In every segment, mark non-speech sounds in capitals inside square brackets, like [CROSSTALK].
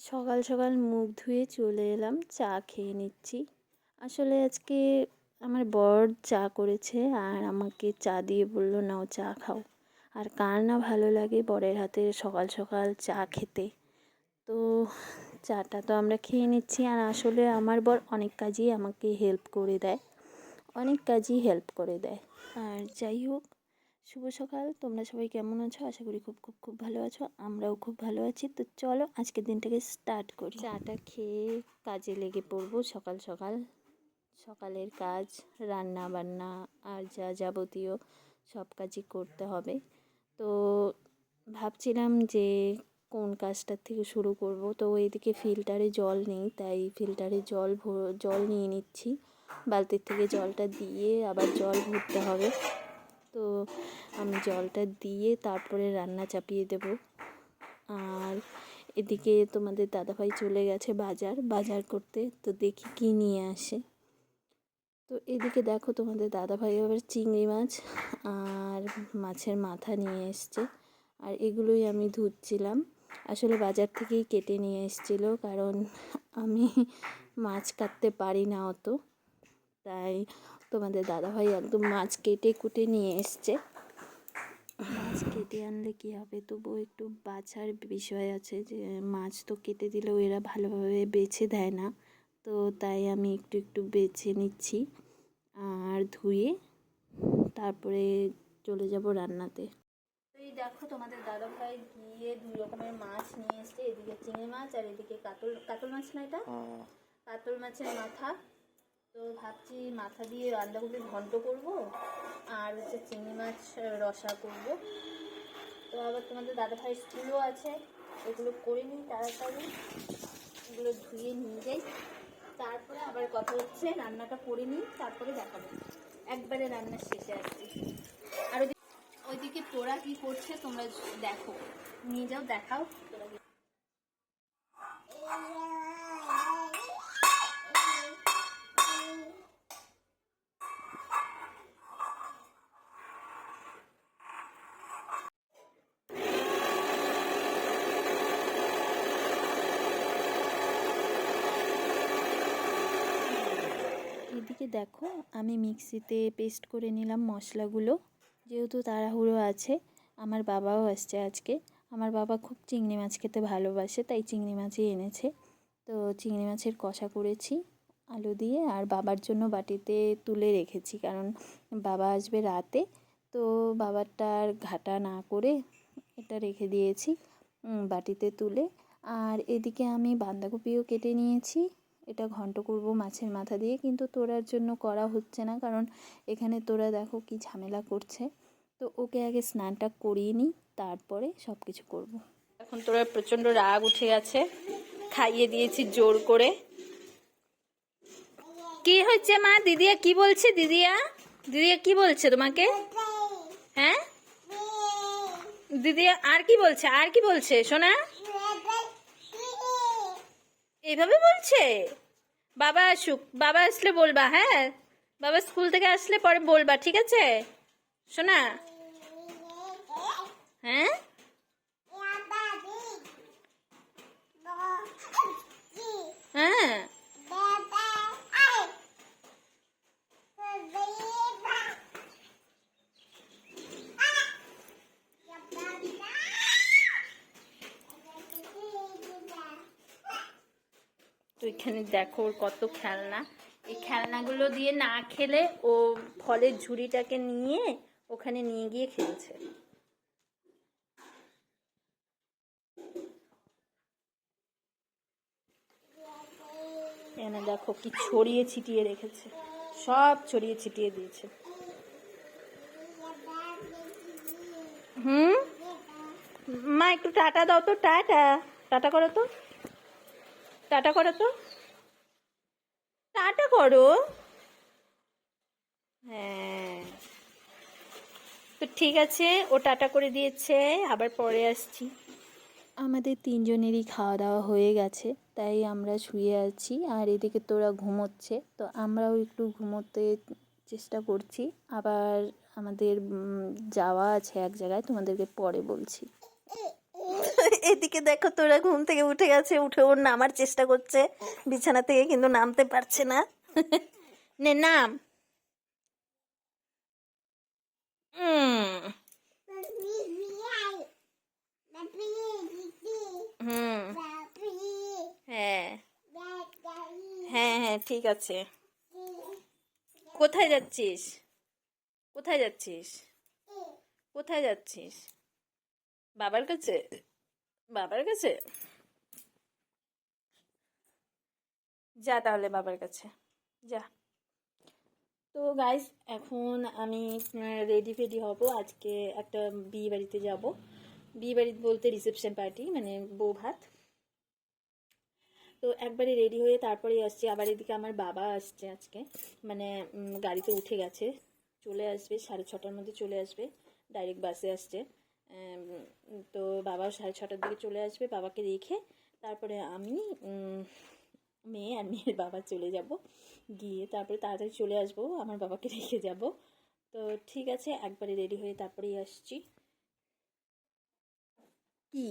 সকাল সকাল মুখ ধুয়ে চলে এলাম, চা খেয়ে নিচ্ছি। আসলে আজকে আমার বর চা করেছে আর আমাকে চা দিয়ে বলল, নাও চা খাও। আর কার না ভালো লাগে বরের হাতে সকাল সকাল চা খেতে। তো চাটা তো আমরা খেয়ে নিচ্ছি আর আসলে আমার বর অনেক কাজই আমাকে হেল্প করে দেয়, অনেক কাজই হেল্প করে দেয়। আর যাই হোক শুভ সকাল। তোমরা সবাই কেমন আছো? আশা করি খুব খুব খুব ভালো আছো। আমরাও খুব ভালো আছি। তো চলো আজকের দিনটাকে স্টার্ট করি। চাটা খেয়ে কাজে লেগে পড়ব সকাল সকাল। সকালের কাজ, রান্না বান্না আর যা যাবতীয় সব কাজই করতে হবে। তো ভাবছিলাম যে কোন কাজটার থেকে শুরু করব? তো এদিকে ফিল্টারে জল নেই, তাই ফিল্টারে জল জল নিয়ে নিচ্ছি। বালতির থেকে জলটা দিয়ে আবার জল ভরতে হবে। তো আমি জলটা দিয়ে তারপরে রান্না চাপিয়ে দেব। আর এদিকে তোমাদের দাদাভাই চলে গেছে বাজার বাজার করতে। তো দেখি কি নিয়ে আসে। তো এদিকে দেখো তোমাদের দাদাভাই আবার চিংড়ি মাছ আর মাছের মাথা নিয়ে এসছে। আর এগুলোই আমি ধুচ্ছিলাম। আসলে বাজার থেকেই কেটে নিয়ে এসেছিল, কারণ আমি মাছ কাটতে পারি না অত। তাই তোমাদের দাদাভাই একদম মাছ কেটে কুটে নিয়ে এসছে। মাছ কেটে আনলে কী হবে? তবুও একটু বাছার বিষয় আছে যে মাছ তো কেটে দিলেও এরা ভালোভাবে বেছে দেয় না। তো তাই আমি একটু একটু বেছে নিচ্ছি আর ধুয়ে তারপরে চলে যাব রান্নাতে। তো এই দেখো তোমাদের দাদাভাই গিয়ে দুই রকমের মাছ নিয়ে এসছে। এদিকে চিংড়ি মাছ আর এদিকে কাতল কাতল মাছ না এটা? কাতল মাছের মাথা। তো ভাবছি মাথা দিয়ে বাঁধাকপি ঘন্ট করব আর হচ্ছে চিংড়ি মাছ রসা করব। তো আবার তোমাদের দাদা ভাই স্কুলও আছে, এগুলো করে নিই তাড়াতাড়ি। এগুলো ধুয়ে নিয়ে যাই। তারপরে আবার কথা হচ্ছে, রান্নাটা করে নিই, তারপরে দেখাবো। একবারে রান্নার শেষে আসছি। আর ওইদিকে ওইদিকে তোরা কি করছে তোমরা দেখো। নিয়ে যাও, দেখাও। তোরা এদিকে দেখো, আমি মিক্সিতে পেস্ট করে নিলাম মশলাগুলো। যেহেতু তাড়াহুড়ো আছে, আমার বাবাও আসছে আজকে। আমার বাবা খুব চিংড়ি মাছ খেতে ভালোবাসে, তাই চিংড়ি মাছই এনেছে। তো চিংড়ি মাছের কষা করেছি আলু দিয়ে, আর বাবার জন্য বাটিতে তুলে রেখেছি, কারণ বাবা আসবে রাতে। তো বাবারটা আর ঘাটা না করে এটা রেখে দিয়েছি বাটিতে তুলে। আর এদিকে আমি বাঁধাকপিও কেটে নিয়েছি। এটা ঘন্ট করব মাছের মাথা দিয়ে, কিন্তু তোরার জন্য করা হচ্ছে না, কারণ এখানে তোরা দেখো কি ঝামেলা করছে। তো ওকে আগে স্নানটা করিয়ে নিই, তারপরে সব কিছু করব। এখন তোরা প্রচণ্ড রাগ উঠে গেছে, খাইয়ে দিয়েছি জোর করে। কি হচ্ছে মা? দিদিয়া কি বলছে? দিদিয়া? দিদিয়া কি বলছে তোমাকে? হ্যাঁ? দিদিয়া আর কি বলছে? আর কি বলছে? সোনা? এইভাবে বলছে? বাবা আসুক, বাবা আসলে বলবা হ্যাঁ? বাবা স্কুল থেকে আসলে পরে বলবা, ঠিক আছে? শোনা হ্যাঁ হ্যাঁ? এখানে দেখো ওর কত খেলনা। এই খেলনাগুলো দিয়ে না খেলে ও ফলের ঝুড়িটাকে নিয়ে ওখানে নিয়ে গিয়ে খেলছে। এখানে দেখো কি ছড়িয়ে ছিটিয়ে রেখেছে। সব ছড়িয়ে ছিটিয়ে দিয়েছে। হুম? মা, একটু টাটা দাও তো, টাটা। টাটা করো তো। টাটা করো তো। টাটা করো। হ্যাঁ। তো ঠিক আছে, ও টাটা করে দিয়েছে, আবার পরে আসছি। আমাদের তিনজনেরই খাওয়া দাওয়া হয়ে গেছে, তাই আমরা শুয়ে আছি, আর এদিকে তোরা ঘুমোচ্ছে, তো আমরাও একটু ঘুমোতে চেষ্টা করছি। আবার আমাদের যাওয়া আছে এক জায়গায়, তোমাদেরকে পরে বলছি। এদিকে দেখো, তোরা ঘুম থেকে উঠে গেছে, উঠে ওর নামার চেষ্টা করছে। বিছানা থেকে কিন্তু নামতে পারছে না। নে, নাম। হ্যাঁ। হ্যাঁ হ্যাঁ ঠিক আছে। কোথায় যাচ্ছিস? কোথায় যাচ্ছিস? কোথায় যাচ্ছিস? বাবার কাছে? বাবার কাছে? যা তাহলে বাবার কাছে, যা। তো গাইস এখন আমি রেডি ফেডি হব। আজকে একটা বিয়ে বাড়িতে যাব। বিয়ে বাড়ি বলতে রিসেপশন পার্টি মানে বউ ভাত। তো একবারে রেডি হয়ে তারপরে আসছি। আবার এদিকে আমার বাবা আসছে আজকে। মানে গাড়িতে উঠে গেছে। চলে আসবে, সাড়ে ছটার মধ্যে চলে আসবে। ডাইরেক্ট বাসে আসছে। তো বাবাও সাড়ে ছটার দিকে চলে আসবে বাবাকে রেখে। তারপরে আমি মেয়ে আর মেয়ের বাবা চলে যাব। গিয়ে তারপরে তাড়াতাড়ি চলে আসব আমার বাবাকে রেখে যাব। তো ঠিক আছে একবারে রেডি হয়ে তারপরেই আসছি। কি?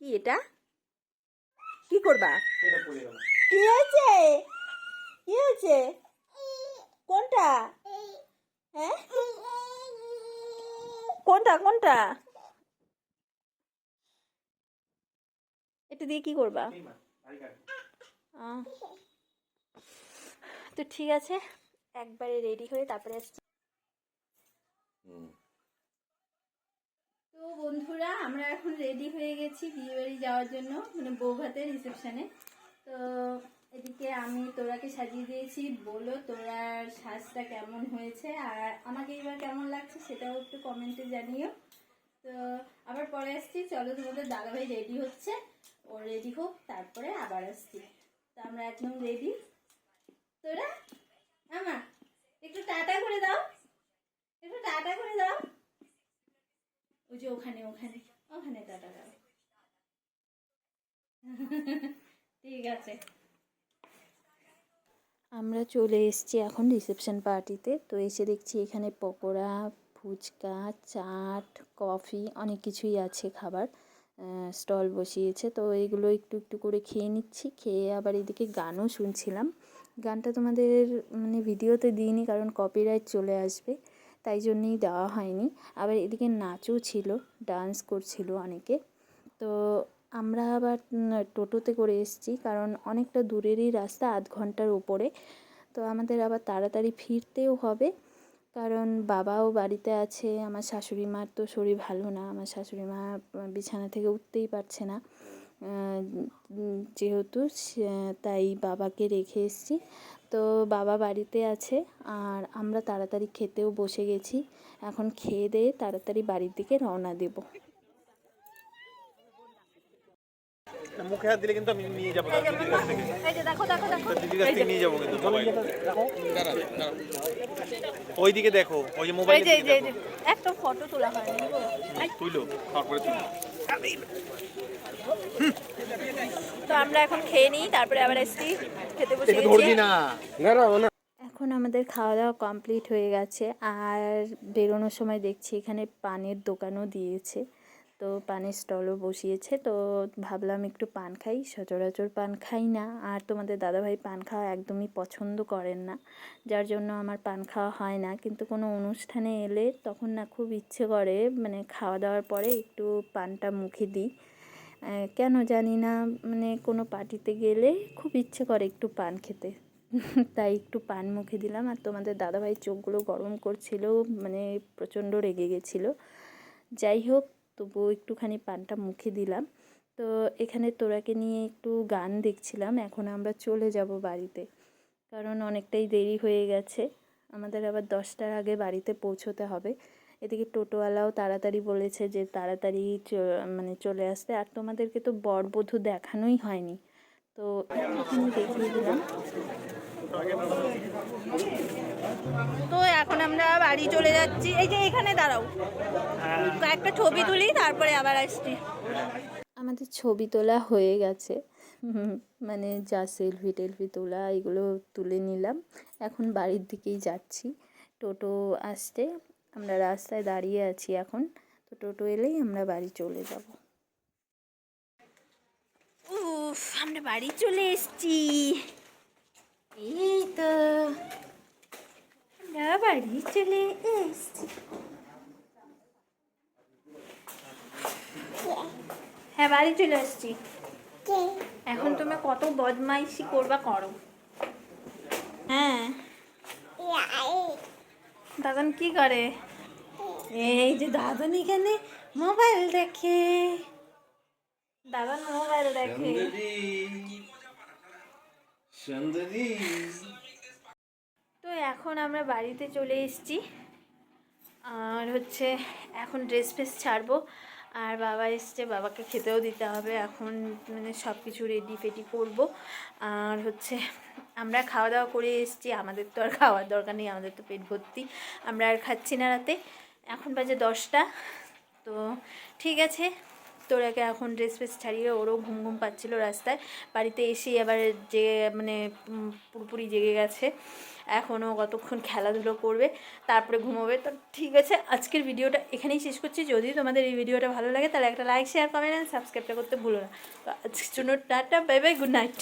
কি এটা? কি করবা? কি হয়েছে? কি হয়েছে? হ্যাঁ কোনটা কোনটা? এটা দিয়ে কি করবা? তো ঠিক আছে, একবারে রেডি হয়ে তারপরে আসছি। তো বন্ধুরা, আমরা এখন রেডি হয়ে গেছি বিয়ে বাড়ি যাওয়ার জন্য মানে বউ ভাতের রিসেপশনে তো এদিকে আমি তোরাকে সাজিয়ে দিয়েছি। বলো তোরার সাজটা কেমন হয়েছে আর আমাকে এবার কেমন লাগছে সেটাও একটু কমেন্টে জানিও। তো আবার পরে আসছি। চলো তোমাদের দাদাভাই রেডি হচ্ছে। ও রেডি হোক, তারপরে আবার আসছি। তো আমরা একদম রেডি। তোরা? আমা, একটু টাটা করে দাও। একটু টাটা করে দাও। ওই যে ওখানে ওখানে ওখানে টাটা দাও। [LAUGHS] ঠিক আছে। আমরা চলে এসেছি এখন রিসেপশন পার্টিতে তো। এসে দেখছি এখানে পকোড়া, ফুচকা, চাট কফি অনেক কিছুই আছে খাবার। স্টল বসিয়েছে। তো এগুলো একটু একটু করে খেয়ে নিচ্ছি। খেয়ে আবার এদিকে গানও শুনছিলাম। গানটা তোমাদের মানে ভিডিওতে দিইনি কারণ কপিরাইট চলে আসবে, তাই জন্যই দেওয়া হয়নি। আবার এদিকে নাচও ছিল ডান্স করছিল অনেকে। তো আমরা আবার টোটোতে করে এসেছি কারণ অনেকটা দূরেরই রাস্তা, আধ ঘণ্টার উপরে। তো আমাদের আবার তাড়াতাড়ি ফিরতেও হবে কারণ বাবাও বাড়িতে আছে, আমার শাশুড়ি মার তো শরীর ভালো না, আমার শাশুড়ি মা বিছানা থেকে উঠতেই পারছে না। যেহেতু তাই বাবাকে রেখে এসেছি। তো বাবা বাড়িতে আছে আর আমরা তাড়াতাড়ি খেতেও বসে গেছি। এখন খেয়ে দিয়ে তাড়াতাড়ি বাড়ির দিকে রওনা দেবো। মুখে হাত দিলে কিন্তু আমি নিয়ে যাব দিদির কাছ থেকে। এই যে দেখো দেখো দেখো। তার দিদির কাছ থেকে নিয়ে যাব কিন্তু মোবাইল ওইদিকে দেখো ওই যে মোবাইল এই যে এই যে এই যে। একটা ফটো তোলা হয়নি তুইলো তারপরে তুলো। তো আমরা এখন খেয়ে নিই তারপরে আবার এসছি খেতে বসে গেছি। এখন আমাদের খাওয়া দাওয়া কমপ্লিট হয়ে গেছে আর বেরোনোর সময় দেখছি এখানে পানের দোকানও দিয়েছে। তো পানের স্টলও বসিয়েছে, তো ভাবলাম একটু পান খাই, সচরাচর পান খাই না। আর তোমাদের দাদাভাই পান খাওয়া একদমই পছন্দ করেন না, যার জন্য আমার পান খাওয়া হয় না। কিন্তু কোনো অনুষ্ঠানে এলে তখন না খুব ইচ্ছে করে মানে খাওয়া দাওয়ার পরে একটু পানটা মুখে দিই। কেন জানি না মানে কোনো পার্টিতে গেলে খুব ইচ্ছে করে একটু পান খেতে। তাই একটু পান মুখে দিলাম। আর তোমাদের দাদাভাই চোখগুলো গরম করছিল মানে প্রচণ্ড রেগে গেছিল। যাই হোক তবুও একটুখানি পানটা মুখে দিলাম। তো এখানে তোরাকে নিয়ে একটু গান দেখছিলাম, এখন আমরা চলে যাব বাড়িতে। কারণ অনেকটাই দেরি হয়ে গেছে। আমাদের আবার দশটার আগে বাড়িতে পৌঁছোতে হবে। এদিকে টোটোওয়ালাও তাড়াতাড়ি বলেছে যে তাড়াতাড়ি মানে চলে আসতে। আর তোমাদেরকে তো বরবধূ দেখানোই হয়নি। তো দেখিয়ে দিলাম। তো বাড়ি চলে যাচ্ছি। এই যে এখানে দাঁড়াও। একটা ছবি তুলি তারপরে আবার আসছি। আমাদের ছবি তোলা হয়ে গেছে। মানে যা সেলফি টেলফি তোলা এগুলো তুলে নিলাম। এখন বাড়ির দিকেই যাচ্ছি। টোটো আসতে আমরা রাস্তায় দাঁড়িয়ে আছি এখন। তো টোটো এলেই আমরা বাড়ি চলে যাব। উফ আমরা বাড়ি চলে এসছি। এই তো। আমরা বাড়ি চলে এসেছি। হ্যাঁ বাড়ি চলে এসেছি। এখন তুমি কত বদমাইশি করবা করো। হ্যাঁ। দাদান কি করে? এই যে দাদান এখানে মোবাইল দেখে। দাদান মোবাইল দেখে। সুন্দরী এখন আমরা বাড়িতে চলে এসেছি। আর হচ্ছে এখন ড্রেস ফ্রেস ছাড়বো। আর বাবা এসছে, বাবাকে খেতেও দিতে হবে। এখন মানে সব কিছু রেডি ফেডি করব। আর হচ্ছে আমরা খাওয়া দাওয়া করে এসেছি। আমাদের তো আর খাওয়ার দরকার নেই, আমাদের তো পেট ভর্তি। আমরা আর খাচ্ছি না রাতে। এখন বাজে দশটা। তো ঠিক আছে তোরাকে এখন ড্রেস ফ্রেস ছাড়িয়ে ওরও ঘুম ঘুম পাচ্ছিল রাস্তায়। বাড়িতে এসেই আবার যে মানে পুরোপুরি জেগে গেছে। এখনও কতক্ষণ খেলাধুলো করবে, তারপরে ঘুমোবে। তো ঠিক আছে, আজকের ভিডিওটা এখানেই শেষ করছি। যদি তোমাদের এই ভিডিওটা ভালো লাগে, তাহলে একটা লাইক শেয়ার কমেন্ট অ্যান্ড সাবস্ক্রাইবটা করতে ভুলো না। তো আজকের জন্য tata bye bye good night